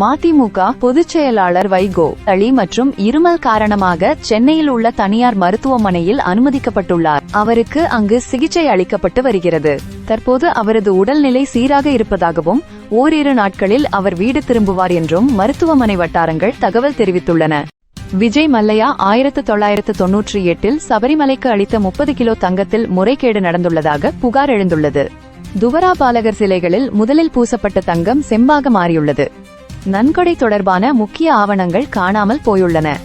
மதிமுக பொதுச் செயலாளர் வைகோ தளி மற்றும் இருமல் காரணமாக சென்னையில் உள்ள தனியார் மருத்துவமனையில் அனுமதிக்கப்பட்டுள்ளார். அவருக்கு அங்கு சிகிச்சை அளிக்கப்பட்டு வருகிறது. தற்போது அவரது உடல்நிலை சீராக இருப்பதாகவும் ஓரிரு நாட்களில் அவர் வீடு திரும்புவார் என்றும் மருத்துவமனை வட்டாரங்கள் தகவல் தெரிவித்துள்ளன. விஜய் மல்லையா ஆயிரத்து தொள்ளாயிரத்து தொன்னூற்றி எட்டில் சபரிமலைக்கு அளித்த முப்பது கிலோ தங்கத்தில் முறைகேடு நடந்துள்ளதாக புகார் எழுந்துள்ளது. துவரா பாலகர் சிலைகளில் முதலில் பூசப்பட்ட தங்கம் செம்பாக மாறியுள்ளது. நன்கொடை தொடர்பான முக்கிய ஆவணங்கள் காணாமல் போயுள்ளன.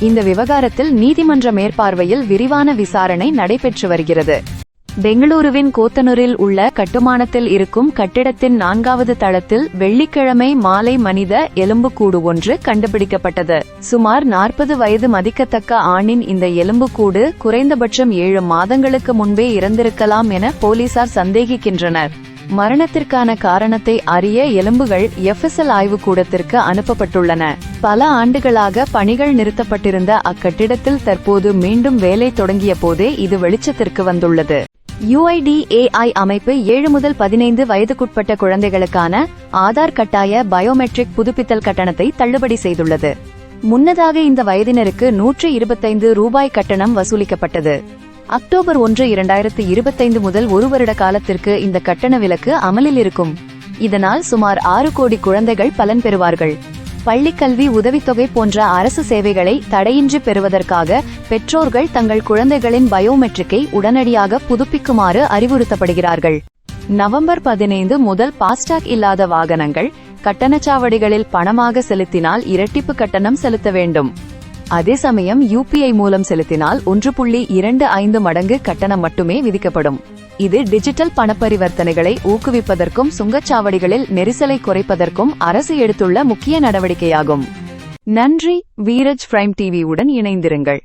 இந்த விவகாரத்தில் நீதிமன்ற மேற்பார்வையில் விரிவான விசாரணை நடைபெற்று வருகிறது. பெங்களூருவின் கோத்தனூரில் உள்ள கட்டுமானத்தில் இருக்கும் கட்டிடத்தின் நான்காவது தளத்தில் வெள்ளிக்கிழமை மாலை மனித எலும்புக்கூடு ஒன்று கண்டுபிடிக்கப்பட்டது. சுமார் நாற்பது வயது மதிக்கத்தக்க ஆணின் இந்த எலும்புக்கூடு குறைந்தபட்சம் ஏழு மாதங்களுக்கு முன்பே இறந்திருக்கலாம் என போலீசார் சந்தேகிக்கின்றனர். மரணத்திற்கான காரணத்தை அறிய எலும்புகள் எஃப்எஸ்எல் ஆய்வுக்கூடத்திற்கு அனுப்பப்பட்டுள்ளன. பல ஆண்டுகளாக பணிகள் நிறுத்தப்பட்டிருந்த அக்கட்டிடத்தில் தற்போது மீண்டும் வேலை தொடங்கிய போதே இது வெளிச்சத்திற்கு வந்துள்ளது. யுஐடிஏஐ அமைப்பு ஏழு முதல் பதினைந்து வயதுக்குட்பட்ட குழந்தைகளுக்கான ஆதார் கட்டாய பயோமெட்ரிக் புதுப்பித்தல் கட்டணத்தை தள்ளுபடி செய்துள்ளது. முன்னதாக இந்த வயதினருக்கு நூற்று இருபத்தைந்து ரூபாய் கட்டணம் வசூலிக்கப்பட்டது. அக்டோபர் ஒன்று இரண்டாயிரத்து இருபத்தைந்து முதல் ஒரு வருட காலத்திற்கு இந்த கட்டண விலக்கு அமலில் இருக்கும். இதனால் சுமார் ஆறு கோடி குழந்தைகள் பலன் பெறுவார்கள். பள்ளிக்கல்வி உதவித்தொகை போன்ற அரசு சேவைகளை தடையின்றி பெறுவதற்காக பெற்றோர்கள் தங்கள் குழந்தைகளின் பயோமெட்ரிக்கை உடனடியாக புதுப்பிக்குமாறு அறிவுறுத்தப்படுகிறார்கள். நவம்பர் பதினைந்து முதல் பாஸ்டாக் இல்லாத வாகனங்கள் கட்டணச்சாவடிகளில் பணமாக செலுத்தினால் இரட்டிப்பு கட்டணம் செலுத்த வேண்டும். அதே சமயம் யூபிஐ மூலம் செலுத்தினால் ஒன்று புள்ளி இரண்டு ஐந்து மடங்கு கட்டணம் மட்டுமே விதிக்கப்படும். இது டிஜிட்டல் பணப்பரிவர்த்தனைகளை ஊக்குவிப்பதற்கும் சுங்கச்சாவடிகளில் நெரிசலை குறைப்பதற்கும் அரசு எடுத்துள்ள முக்கிய நடவடிக்கையாகும். நன்றி வீரஜ் பிரைம் டிவியுடன் இணைந்திருங்கள்.